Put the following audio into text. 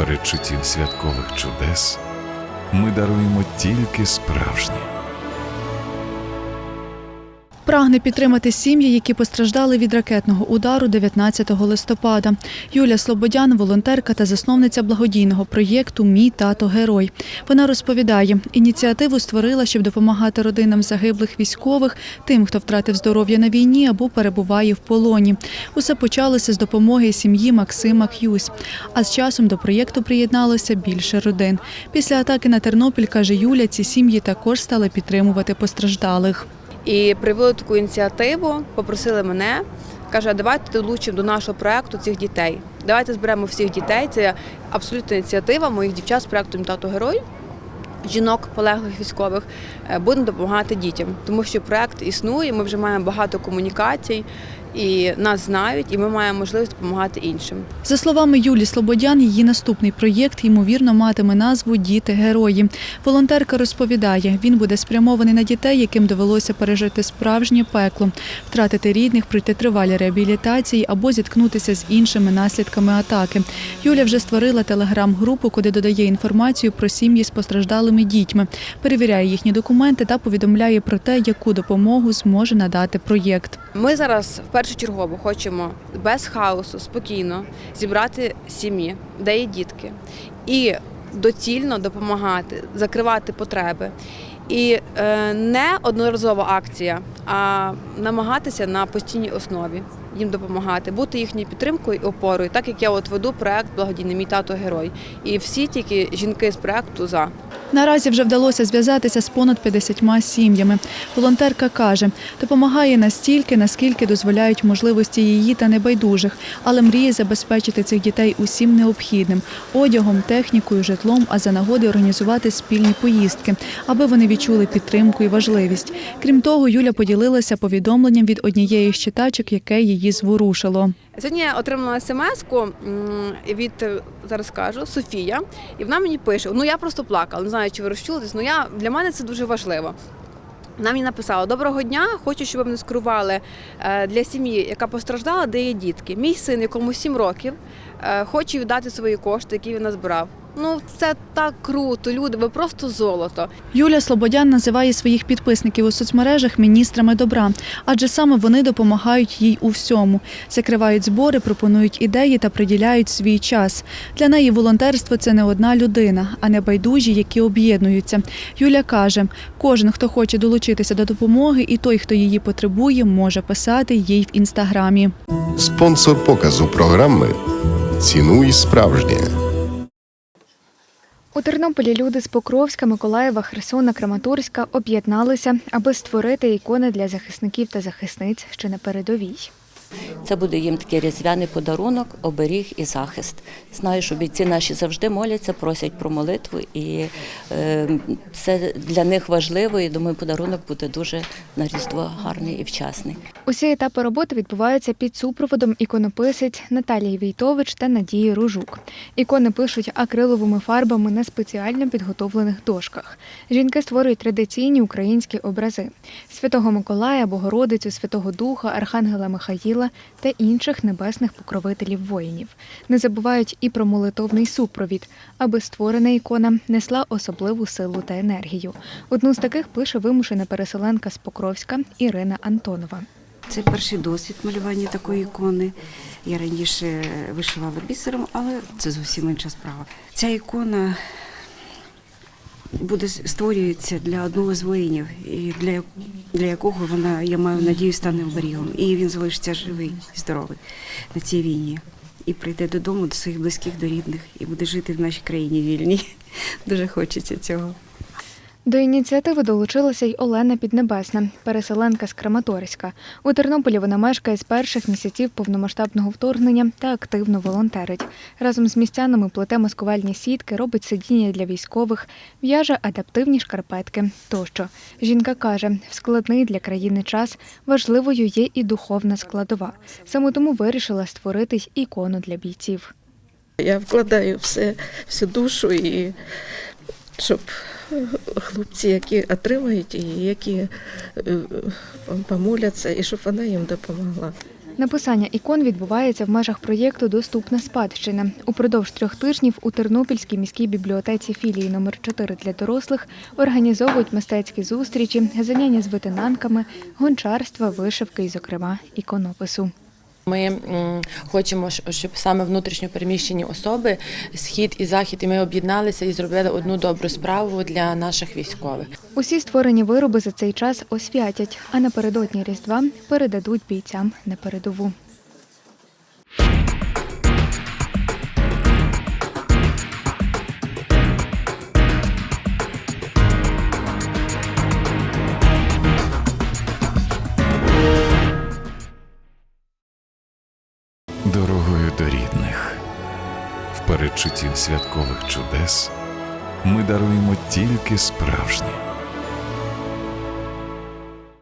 дорогою до рідних. В передчутті святкових чудес ми даруємо тільки справжнє. Прагне підтримати сім'ї, які постраждали від ракетного удару 19 листопада. Юля Слободян, волонтерка та засновниця благодійного проєкту Мій тато герой. Вона розповідає, ініціативу створила, щоб допомагати родинам загиблих військових, тим, хто втратив здоров'я на війні або перебуває в полоні. Усе почалося з допомоги сім'ї Максима К'юсь. А з часом до проєкту приєдналося більше родин. Після атаки на Тернопіль, каже Юля, ці сім'ї також стали підтримувати постраждалих. І привели таку ініціативу, попросили мене. Каже, «А давайте долучимо до нашого проекту цих дітей. Давайте зберемо всіх дітей. Це абсолютна ініціатива моїх дівчат з проекту «Мій тато герой. Жінок полеглих військових Е, будемо допомагати дітям, тому що проект існує. Ми вже маємо багато комунікацій, і нас знають, і ми маємо можливість допомагати іншим. За словами Юлі Слободян, її наступний проєкт ймовірно матиме назву Діти герої. Волонтерка розповідає, він буде спрямований на дітей, яким довелося пережити справжнє пекло, втратити рідних, пройти тривалі реабілітації або зіткнутися з іншими наслідками атаки. Юля вже створила телеграм-групу, куди додає інформацію про сім'ї з постраждалими дітьми, перевіряє їхні документи та повідомляє про те, яку допомогу зможе надати проєкт. Ми зараз першочергово хочемо без хаосу, спокійно зібрати сім'ї, де є дітки, і доцільно допомагати, закривати потреби. І е, не одноразова акція, а намагатися на постійній основі їм допомагати, бути їхньою підтримкою і опорою, так як я от веду проект благодійний мій тато герой. І всі тільки жінки з проекту за. Наразі вже вдалося зв'язатися з понад 50 сім'ями. Волонтерка каже, допомагає настільки, наскільки дозволяють можливості її та небайдужих, але мріє забезпечити цих дітей усім необхідним одягом, технікою, житлом, а за нагоди організувати спільні поїздки, аби вони відчули підтримку і важливість. Крім того, Юля поділилася повідомленням від однієї з читачок, яке її зворушило. Сьогодні я отримала смс-ку від е, зараз скажу Софія, і вона мені пише: ну я просто плакала, не знаю, чи ви розчулитесь, але я для мене це дуже важливо. Вона мені написала: Доброго дня, хочу, щоб ви мене скерували е, для сім'ї, яка постраждала, де є дітки. Мій син, якому 7 років, е, хоче віддати свої кошти, які він назбирав. Ну це так круто, люди, ви просто золото. Юля Слободян називає своїх підписників у соцмережах міністрами добра, адже саме вони допомагають їй у всьому. Закривають збори, пропонують ідеї та приділяють свій час. Для неї волонтерство це не одна людина, а не байдужі, які об'єднуються. Юля каже, кожен, хто хоче долучитися до допомоги, і той, хто її потребує, може писати їй в інстаграмі. Спонсор показу програми Цінуй справжнє. У Тернополі люди з Покровська, Миколаєва, Херсона, Краматорська об'єдналися, аби створити ікони для захисників та захисниць, що на передовій. Це буде їм такий різдвяний подарунок, оберіг і захист. Знаю, що бійці наші завжди моляться, просять про молитву, і е, це для них важливо. І думаю, подарунок буде дуже на різдво гарний і вчасний. Усі етапи роботи відбуваються під супроводом іконописець Наталії Війтович та Надії Ружук. Ікони пишуть акриловими фарбами на спеціально підготовлених дошках. Жінки створюють традиційні українські образи святого Миколая, Богородицю, Святого Духа, Архангела Михаїла та інших небесних покровителів воїнів. Не забувають і про молитовний супровід, аби створена ікона несла особливу силу та енергію. Одну з таких пише вимушена переселенка з Покровська Ірина Антонова. Це перший досвід малювання такої ікони. Я раніше вишивала бісером, але це зовсім інша справа. Ця ікона буде створюється для одного з воїнів, і для, для якого вона, я маю надію, стане оберігом. І він залишиться живий і здоровий на цій війні. І прийде додому до своїх близьких, до рідних, і буде жити в нашій країні вільній. Дуже хочеться цього. До ініціативи долучилася й Олена Піднебесна, переселенка з Краматорська. У Тернополі вона мешкає з перших місяців повномасштабного вторгнення та активно волонтерить. Разом з містянами плете маскувальні сітки, робить сидіння для військових, в'яже адаптивні шкарпетки тощо. Жінка каже, в складний для країни час важливою є і духовна складова. Саме тому вирішила створити ікону для бійців. Я вкладаю все, всю душу і щоб хлопці, які отримають, і які е, помоляться, і щоб вона їм допомогла. Написання ікон відбувається в межах проєкту Доступна спадщина. Упродовж трьох тижнів у Тернопільській міській бібліотеці філії номер 4 для дорослих організовують мистецькі зустрічі, заняття з витинанками, гончарства, вишивки і, зокрема, іконопису. Ми хочемо, щоб саме внутрішньо переміщені особи, схід і захід, і ми об'єдналися і зробили одну добру справу для наших військових. Усі створені вироби за цей час освятять, а напередодні Різдва передадуть бійцям на передову. Дорогою до рідних. В передчутті святкових чудес ми даруємо тільки справжнє.